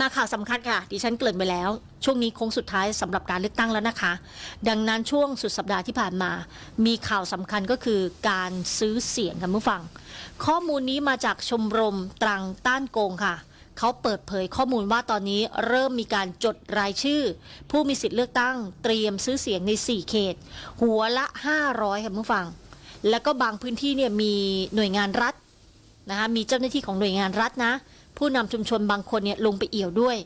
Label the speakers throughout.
Speaker 1: มาข่าวสำคัญค่ะ ดิฉันเกริ่นไปแล้ว ช่วงนี้โค้งสุดท้ายสำหรับการเลือกตั้งแล้วนะคะ ดังนั้นช่วงสุดสัปดาห์ที่ผ่านมา มีข่าวสำคัญก็คือการซื้อเสียงกันผู้ฟัง ข้อมูลนี้มาจากชมรมตรังต้านโกงค่ะ เขาเปิดเผยข้อมูลว่าตอนนี้เริ่มมีการจดรายชื่อ ผู้มีสิทธิ์เลือกตั้ง เตรียมซื้อเสียงใน 4 เขต หัวละ 500ค่ะผู้ฟัง แล้วก็บางพื้นที่เนี่ยมีหน่วยงานรัฐ นะคะมีเจ้าหน้าที่ของหน่วยงานรัฐนะ ผู้นำชุมชนบางคนเนี่ยลงไปเอี่ยวด้วย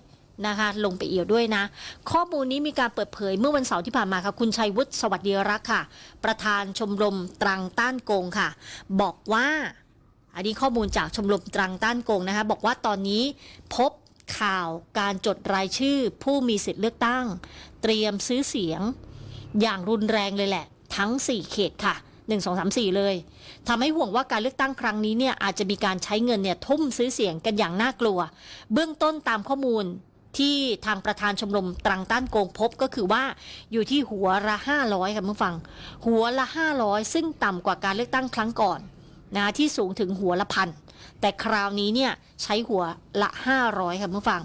Speaker 1: นะคะลงไปเอี่ยวด้วยนะ ข้อมูลนี้มีการเปิดเผยเมื่อวันเสาร์ที่ผ่านมาค่ะคุณชัยวุฒิสวัสดีรักค่ะ ประธานชมรมตรังต้านโกงค่ะ บอกว่า อันนี้ข้อมูลจากชมรมตรังต้านโกงนะคะ บอกว่าตอนนี้พบข่าวการจดรายชื่อ ผู้มีสิทธิ์เลือกตั้ง เตรียมซื้อเสียง อย่างรุนแรงเลยแหละ ทั้ง 4 เขตค่ะ 1 2 3 4 เลยทำให้ห่วงว่าการเลือกตั้งครั้งนี้เนี่ยอาจจะมีการใช้เงินเนี่ยทุ่มซื้อเสียงกันอย่างน่ากลัว เบื้องต้นตามข้อมูลที่ทางประธานชมรมตรังต้านโกงพบก็คือว่าอยู่ที่หัวละ 500ค่ะเมื่อฟัง หัวละ 500 ซึ่งต่ำกว่าการเลือกตั้งครั้งก่อนนะที่สูงถึงหัวละพันแต่คราวนี้เนี่ยใช้หัวละ 500ค่ะเมื่อฟัง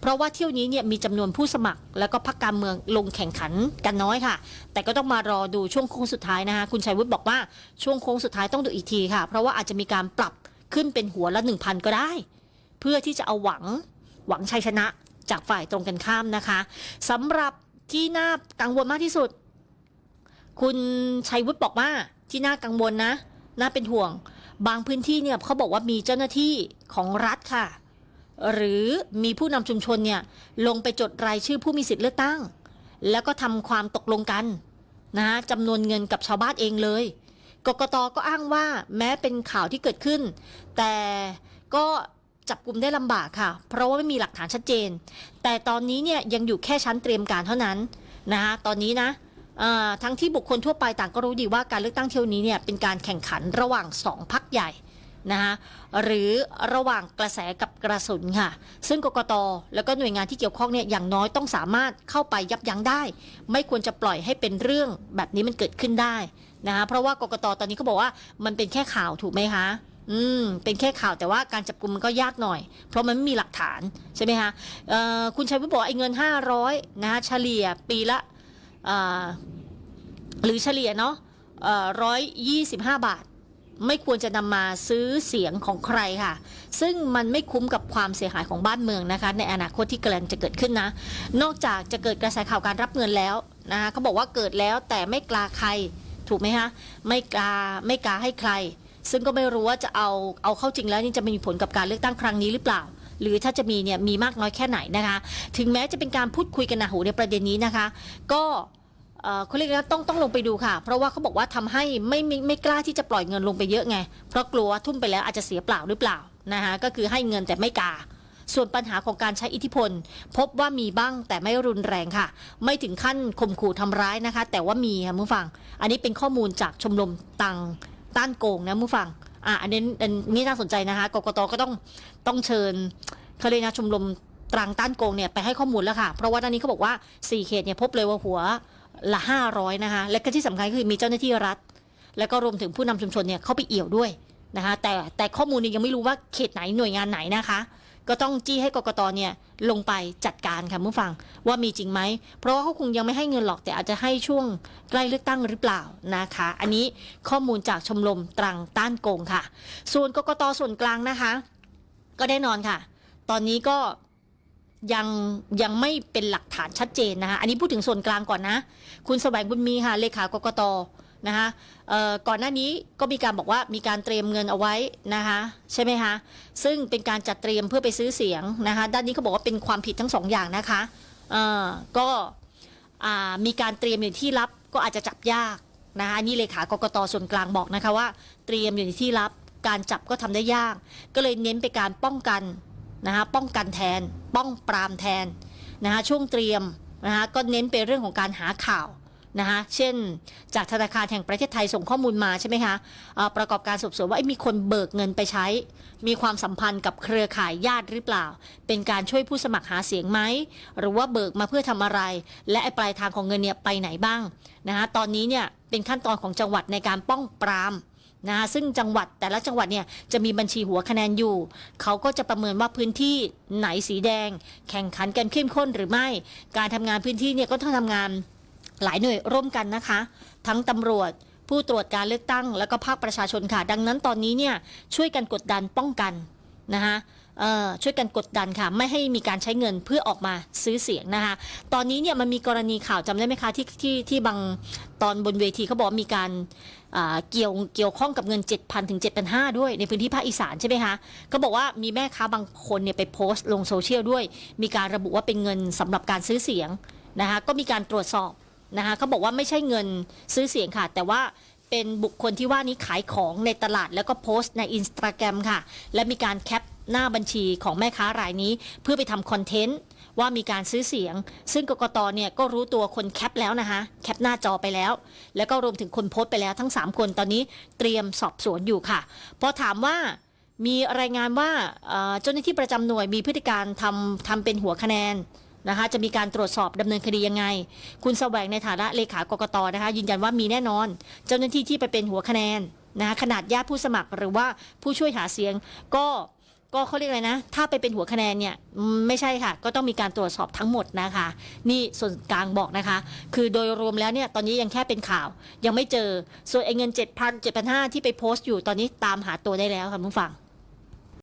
Speaker 1: เพราะว่าเที่ยวนี้เนี่ยมีจำนวนผู้สมัคร แล้วก็พรรคการเมืองลงแข่งขันกันน้อยค่ะ แต่ก็ต้องมารอดูช่วงโค้งสุดท้ายนะคะคุณชัยวุฒิบอกว่าช่วงโค้งสุดท้ายต้องดูอีกทีค่ะ เพราะว่าอาจจะมีการปรับขึ้นเป็นหัวละ 1,000 ก็ได้ เพื่อที่จะเอาหวังหวังชัยชนะจากฝ่ายตรงกันข้ามนะคะสำหรับที่น่ากังวลมากที่สุด คุณชัยวุฒิบอกว่าที่น่ากังวลนะ น่าเป็นห่วง บางพื้นที่เนี่ยเขาบอกว่ามีเจ้าหน้าที่ของรัฐค่ะ หรือมีผู้นำชุมชนเนี่ยลงไปจดรายชื่อผู้มีสิทธิ์เลือกตั้ง แล้วก็ทำความตกลงกันนะฮะจำนวนเงินกับชาวบ้านเองเลย กกตก็อ้างว่าแม้เป็นข่าวที่เกิดขึ้น แต่ก็จับกลุ่มได้ลำบากค่ะ เพราะว่าไม่มีหลักฐานชัดเจน แต่ตอนนี้เนี่ยยังอยู่แค่ชั้นเตรียมการเท่านั้นนะคะตอนนี้นะทั้งที่บุคคลทั่วไปต่างก็รู้ดีว่าการเลือกตั้งเที่ยวนี้เนี่ยเป็นการแข่งขันระหว่างสองพักใหญ่ นะคะหรือระหว่างกระแสกับกระสุนค่ะ ซึ่งกกตแล้วก็หน่วยงานที่เกี่ยวข้องเนี่ยอย่างน้อยต้องสามารถเข้าไปยับยั้งได้ ไม่ควรจะปล่อยให้เป็นเรื่องแบบนี้มันเกิดขึ้นได้นะคะเพราะว่ากกตตอนนี้เขาบอกว่ามันเป็นแค่ข่าวถูกไหมคะอืมเป็นแค่ข่าวแต่ว่าการจับกลุ่มมันก็ยากหน่อย เพราะมันไม่มีหลักฐานใช่ไหมคะคุณชัยวิบอกไอ้เงิน 500นะคะเฉลี่ยปีละหรือเฉลี่ยเนาะร้อยยี่สิบห้าบาท ไม่ควรจะนำมาซื้อเสียงของใครค่ะ ซึ่งมันไม่คุ้มกับความเสียหายของบ้านเมืองนะคะ ในอนาคตที่กำลังจะเกิดขึ้นนะ นอกจากจะเกิดกระแสข่าวการรับเงินแล้วนะคะเขาบอกว่าเกิดแล้วแต่ไม่กลาใครถูกไหมคะไม่กลาไม่กลาให้ใคร ซึ่งก็ไม่รู้ว่าจะเอาเอาเข้าจริงแล้วนี่จะมีผลกับการเลือกตั้งครั้งนี้หรือเปล่าหรือถ้าจะมีเนี่ยมีมากน้อยแค่ไหนนะคะ ถึงแม้จะเป็นการพูดคุยกันนะโหในประเด็นนี้นะคะ ก็ เอ่อเขาเรียกว่าต้องต้องลงไปดูค่ะ เพราะว่าเขาบอกว่าทำให้ไม่ไม่ไม่กล้าที่จะปล่อยเงินลงไปเยอะไง เพราะกลัวว่าทุ่มไปแล้วอาจจะเสียเปล่าหรือเปล่านะคะก็คือให้เงินแต่ไม่กา ส่วนปัญหาของการใช้อิทธิพล พบว่ามีบ้างแต่ไม่รุนแรงค่ะ ไม่ถึงขั้นข่มขู่ทำร้ายนะคะ แต่ว่ามีค่ะมือฟัง อันนี้เป็นข้อมูลจากชมรมตังต้านโกงนะมือฟังอะอันนี้อันนี้น่าสนใจนะคะกกตก็ต้องต้องเชิญเขาเลยกนะชมรมตรังต้านโกงเนี่ยไปให้ข้อมูลแล้วค่ะ เพราะว่าด้านนี้เขาบอกว่า 4 เขตเนี่ยพบเลยว่าหัว ละห้าร้อยนะคะ และก็ที่สำคัญคือมีเจ้าหน้าที่รัฐ แล้วก็รวมถึงผู้นำชุมชนเนี่ยเข้าไปเอี่ยวด้วยนะคะแต่แต่ข้อมูลนี้ยังไม่รู้ว่าเขตไหนหน่วยงานไหนนะคะ ก็ต้องจี้ให้กกตเนี่ยลงไปจัดการค่ะผู้ฟังว่ามีจริงไหม เพราะว่าเขาคงยังไม่ให้เงินหรอกแต่อาจจะให้ช่วงใกล้เลือกตั้งหรือเปล่านะคะ อันนี้ข้อมูลจากชมรมตรังต้านโกงค่ะ ส่วนกกตส่วนกลางนะคะ ก็แน่นอนค่ะ ตอนนี้ก็ ยังยังไม่เป็นหลักฐานชัดเจนนะคะอันนี้พูดถึงส่วนกลางก่อนนะ คุณแสวงบุญมีค่ะเลขากกตนะคะก่อนหน้านี้ก็มีการบอกว่ามีการเตรียมเงินเอาไว้นะคะใช่ไหมคะซึ่งเป็นการจัดเตรียมเพื่อไปซื้อเสียงนะคะด้านนี้เขาบอกว่าเป็นความผิดทั้งสองอย่างนะคะก็มีการเตรียมอยู่ที่ลับก็อาจจะจับยากนะคะนี่เลขากกตส่วนกลางบอกนะคะว่า เตรียมอยู่ในที่ลับการจับก็ทำได้ยาก ก็เลยเน้นไปการป้องกัน นะคะป้องกันแทน ป้องปรามแทนนะคะช่วงเตรียมนะคะก็เน้นไปเรื่องของการหาข่าวนะคะเช่น จากธนาคารแห่งประเทศไทยส่งข้อมูลมาใช่ไหมคะประกอบการสืบสวนว่ามีคนเบิกเงินไปใช้ มีความสัมพันธ์กับเครือข่ายญาติหรือเปล่า เป็นการช่วยผู้สมัครหาเสียงไหม หรือว่าเบิกมาเพื่อทำอะไร และไอ้ปลายทางของเงินเนี่ยไปไหนบ้างนะคะตอนนี้เนี่ยเป็นขั้นตอนของจังหวัดในการป้องปราม นะคะซึ่งจังหวัดแต่ละจังหวัดเนี่ยจะมีบัญชีหัวคะแนนอยู่ เขาก็จะประเมินว่าพื้นที่ไหนสีแดง แข่งขันกันเข้มข้นหรือไม่ การทำงานพื้นที่เนี่ยก็ต้องทำงานหลายหน่วยร่วมกันนะคะ ทั้งตำรวจผู้ตรวจการเลือกตั้ง และก็ภาคประชาชนค่ะ ดังนั้นตอนนี้เนี่ยช่วยกันกดดันป้องกันนะคะ ช่วยกันกดดันค่ะ ไม่ให้มีการใช้เงินเพื่อออกมาซื้อเสียงนะคะ ตอนนี้เนี่ยมันมีกรณีข่าวจำได้ไหมคะที่ที่ที่บางตอนบนเวทีเขาบอกมีการเกี่ยวเกี่ยวข้องกับเงิน 7,000 ถึง 7,500 ด้วยในพื้นที่ภาคอีสานใช่ไหมคะเขาบอกว่ามีแม่ค้าบางคนเนี่ยไปโพสต์ลงโซเชียลด้วย มีการระบุว่าเป็นเงินสำหรับการซื้อเสียงนะคะก็มีการตรวจสอบนะคะเขาบอกว่าไม่ใช่เงินซื้อเสียงค่ะ แต่ว่าเป็นบุคคลที่ว่านี้ขายของในตลาดแล้วก็โพสต์ในอินสตาแกรมค่ะ และมีการแคป หน้าบัญชีของแม่ค้ารายนี้ เพื่อไปทำคอนเทนต์ว่ามีการซื้อเสียง ซึ่งกกตเนี่ยก็รู้ตัวคนแคปแล้วนะคะแคปหน้าจอไปแล้ว แล้วก็รวมถึงคนโพสต์ไปแล้วทั้ง 3 คนตอนนี้เตรียมสอบสวนอยู่ค่ะ พอถามว่ามีรายงานว่าเจ้าหน้าที่ประจำหน่วยมีพฤติการทำทำเป็นหัวคะแนนนะคะจะมีการตรวจสอบดำเนินคดียังไง คุณแสวงในฐานะเลขากกตนะคะยืนยันว่ามีแน่นอน เจ้าหน้าที่ที่ไปเป็นหัวคะแนนนะคะขนาดญาติผู้สมัครหรือว่าผู้ช่วยหาเสียงก็ ก็เขาเรียกอะไรนะ ถ้าไปเป็นหัวคะแนนเนี่ยไม่ใช่ค่ะ ก็ต้องมีการตรวจสอบทั้งหมดนะคะ นี่ส่วนกลางบอกนะคะ คือโดยรวมแล้วเนี่ยตอนนี้ยังแค่เป็นข่าว ยังไม่เจอ ส่วนไอ้เงิน 7,000 7,500ที่ไปโพสต์อยู่ตอนนี้ตามหาตัวได้แล้วค่ะผู้ฟัง